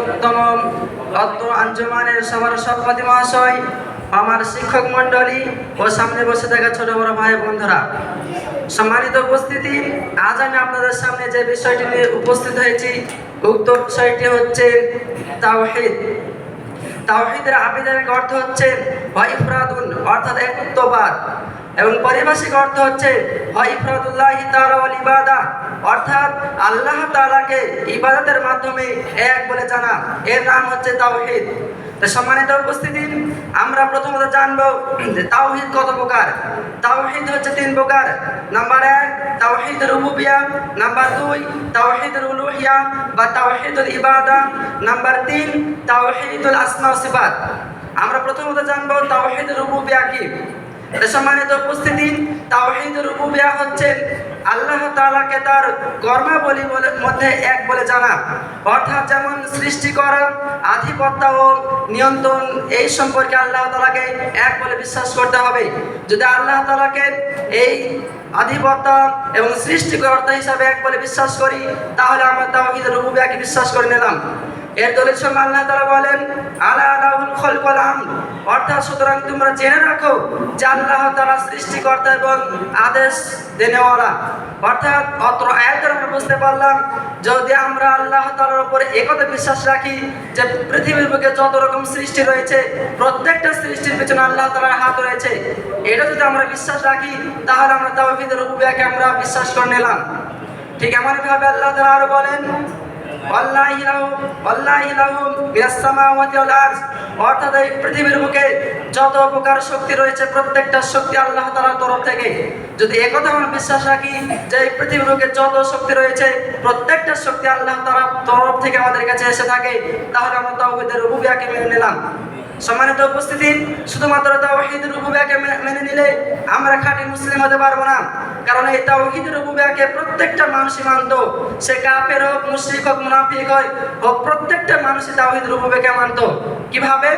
উত্তম অত্র আঞ্জমানের সবার সভাপতি মহাশয় আমার শিক্ষক মণ্ডলী ও সামনে বসে থাকা ছোট বড় ভাই বন্ধুরা। সম্মানিত উপস্থিতি, আজ আমি আপনাদের সামনে যে বিষয়টি নিয়ে উপস্থিত হয়েছি, উক্ত বিষয়টি হচ্ছে তাওহিদ। তাওহিদের আবিদানিক অর্থ হচ্ছে অর্থাৎ একত্ববাদ। এবং পারিভাষিক অর্থ হচ্ছে অর্থাৎ আল্লাহ তাআলাকে ইবাদতের মাধ্যমে এক বলে জানা। এর নাম হচ্ছে তাওহিদ। সম্মানিত উপস্থিতি, আমরা প্রথমত জানব যে তাওহিদ কত প্রকার? তাওহিদ হচ্ছে তিন প্রকার। নাম্বার এক তাওহিদ রুবুবিয়া। নাম্বার দুই তাওহিদ উলুহিয়া বা তাওহিদুল ইবাদা। নাম্বার তিন, তাওহিদুল আসমা সিফাত। আমরা প্রথমত জানব তাওহিদ রুবুবিয়া কি? সম্মানিত উপস্থিতি তাওহিদ রুবুবিয়া হচ্ছে আল্লাহ তাআলাকে তার কর্মাবলী বলে মধ্যে এক বলে জানা। অর্থাৎ যেমন সৃষ্টি করা, আধিপত্য ও নিয়ন্ত্রণ, এই সম্পর্কে আল্লাহ তাআলাকে এক বলে বিশ্বাস করতে হবে। যদি আল্লাহ তাআলাকে এই আধিপত্য এবং সৃষ্টিকর্তা হিসাবে এক বলে বিশ্বাস করি, তাহলে আমরা তাওহিদ রুবুবিয়াকে বিশ্বাস করে নিলাম। এর দলিল সঙ্গে আল্লাহ তাআলা বলেন, আলা আলাহুল খলকল আমর অর্থাৎ সুতরাং তোমরা জেনে রাখো যে আল্লাহ তাআলা সৃষ্টিকর্তা এবং আদেশ দেনেওয়ালা। অর্থাৎ অত্র আয়াতের আমরা বুঝতে পারলাম, যদি আমরা আল্লাহ তাআলার উপরে একথা বিশ্বাস রাখি যে পৃথিবীর বুকে যত রকম সৃষ্টি রয়েছে, প্রত্যেকটা সৃষ্টির পেছনে আল্লাহ তাআলার হাত রয়েছে। এটা যদি আমরা বিশ্বাস রাখি, তাহলে আমরা তাওহীদের রুবুবিয়াকে আমরা বিশ্বাস করে নিলাম। ঠিক এমনভাবে আল্লাহ তাআলা আরও বলেন ওয়াল্লাহি লাহু ওয়াল্লাহি লাহু মিনাস সামাওয়াতি ওয়াল আরজ অর্থাৎ এই পৃথিবীর বুকে যত প্রকার শক্তি রয়েছে, প্রত্যেকটা শক্তি আল্লাহ তাআলার তরফ থেকে। যদি একথা আমরা বিশ্বাস রাখি যে এই পৃথিবীর বুকে যত শক্তি রয়েছে, প্রত্যেকটা শক্তি আল্লাহ তাআলার তরফ থেকে আমাদের কাছে এসে থাকে, তাহলে আমরা তাওহীদের রুবুবিয়াকে মেনে নিলাম। সম্মানিত উপস্থিতি, শুধুমাত্র তাওহীদ রুবুবিয়াকে মেনে নিলে আমরা খাঁটি মুসলিম হতে পারব না। কারণ এই তাওহীদ রুবুবিয়াকে প্রত্যেকটা মানুষই মানতো সে কাফের হোক, মুশরিক হোক, মুনাফিক হয়, হোক, প্রত্যেকটা মানুষই তাওহীদ রুবুবিয়াকে মানতো কীভাবে?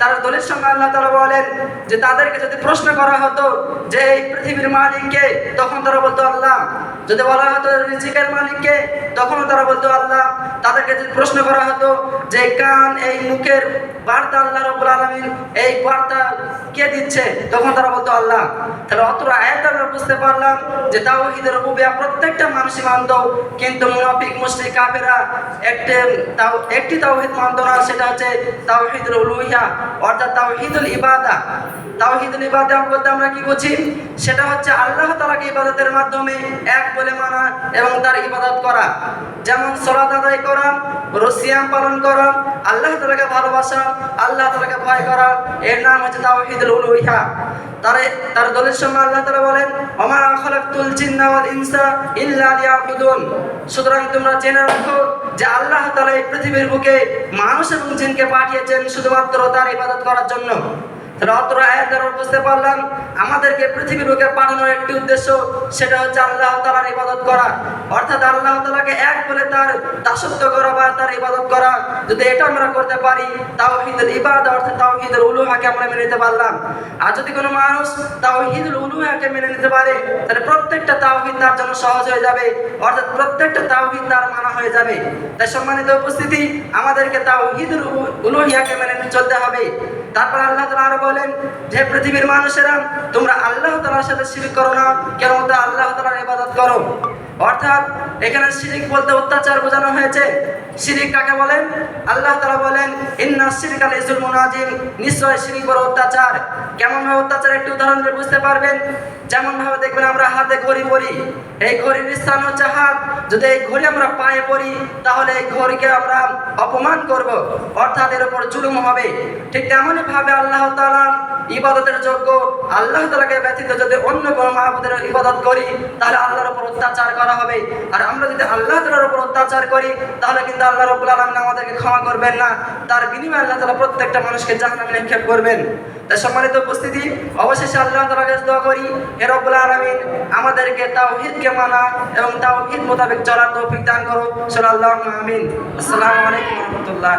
তার দলিল সঙ্গে আল্লাহ তাআলা বলেন যে তাদেরকে যদি প্রশ্ন করা হতো যে এই পৃথিবীর মালিককে, তখন তারা বলতো, আল্লাহ। যদি বলা হতো রিজিকের মালিককে, তখনও তারা বলতো, আল্লাহ। তাদেরকে যদি প্রশ্ন করা হতো যে কান এই মুখের বার্তা আল্লাহ রব্বুল আলামিন এই বার্তা কে দিচ্ছে? তখন তারা বলতো, আল্লাহ। তাহলে অত আয়াত আমরা বুঝতে পারলাম যে তাওহীদের রুবিয়া প্রত্যেকটা মানুষই মানত, কিন্তু মুনাফিক, মুশরিক কাফেরা একটি তাও, একটি তাওহীদ মানত না, সেটা হচ্ছে তাওহীদুল উলুহিয়া, অর্থাৎ তাওহীদুল ইবাদা। তাওহীদুল ইবাদা বলতে আমরা কি বুঝি? সেটা হচ্ছে আল্লাহ তালাকে ইবাদতের মাধ্যমে এক বলে মানা এবং তার ইবাদত করা। যেমন সালাত আদায় করা রসিয়াম পালন করা আল্লাহ তালাকে ভালোবাসা, আল্লাহ তাআলাকে ভয় করা, এর নাম হচ্ছে তাওহীদুল উলুহিয়া। তারে, তার দলের সঙ্গে আল্লাহ তালা বলেন আমার খালাকতুল জিন্না ওয়াল ইনসা ইল্লা লিয়াবুদুন। সুতরাং তোমরা জেনে রাখো যে আল্লাহ তাআলা এই পৃথিবীর বুকে মানুষ এবং জিনকে পাঠিয়েছেন শুধুমাত্র তার ইবাদত করার জন্য। তাহলে অত্র আয়াত বুঝতে পারলাম। আমাদেরকে পৃথিবীর বুকে পাঠানোর একটি উদ্দেশ্য, সেটা হচ্ছে আল্লাহ তাআলার ইবাদত করা। অর্থাৎ আল্লাহ তাআলাকে এক বলে তার দাসত্ব করা বা তার ইবাদত করা। যদি এটা আমরা করতে পারি তাওহীদুল ইবাদত, অর্থাৎ তাওহীদুল উলুহাকে আমরা মেনে নিতে পারলাম। আর যদি কোনো মানুষ তাওহীদুল উলুহাকে মেনে নিতে পারে, তাহলে প্রত্যেকটা তাওহীদ তার জন্য সহজ হয়ে যাবে। অর্থাৎ প্রত্যেকটা তাওহীদ তার মানা হয়ে যাবে। তাই সম্মানিত উপস্থিতি, আমাদেরকে তাওহীদুল উলুহিয়াকে মেনে চলতে হবে। তারপর আল্লাহ তালা আরও বলেন যে পৃথিবীর মানুষেরা, তোমরা আল্লাহ তালার সাথে শিরিক করো না। কেন আল্লাহ তালার ইবাদত করো। অর্থাৎ এখানে শিরিক বলতে অত্যাচার বোঝানো হয়েছে। শিরিক কাকে বলেন? আল্লাহ তাআলা বলেন, ইন্না শিরকা লাইজুলমুন আযীম নিশ্চয় শিরিক বড় অত্যাচার। কেমন ভাবে অত্যাচার একটু উদাহরণ দিয়ে বুঝতে পারবেন? যেমন ভাবে দেখবেন আমরা হাতে ঘড়ি পরি। এই ঘড়ির স্থান হচ্ছে হাত। যদি এই ঘড়ি আমরা পায়ে পরি, তাহলে এই ঘড়িকে আমরা অপমান করব। অর্থাৎ এর উপর জুলুম হবে। ঠিক তেমনই ভাবে আল্লাহ তালা ইবাদতের যোগ্য। আল্লাহ তালাকে ব্যতীত যদি অন্য কোনো মাহবুদের ইবাদত করি, তাহলে আল্লাহর উপর অত্যাচার করা হবে। আর আমরা যদি আল্লাহ তালার উপর অত্যাচার করি, তাহলে কিন্তু আল্লাহ রবুল আলম আমাদেরকে ক্ষমা করবেন না। তার বিনিময়ে আল্লাহ তালা প্রত্যেকটা মানুষকে জাহানামে নিক্ষেপ করবেন। তাই সম্মানিত উপস্থিতি, অবশেষে আল্লাহ তাআলার কাছে দোয়া করি, হে রব্বুল আলমিন, আমাদেরকে তাওহীদকে মানা এবং তাওহীদ মোতাবেক চলার তৌফিক দান করো। সাল্লাল্লাহু আমিন আসসালামু আলাইকুম রাহমাতুল্লাহ।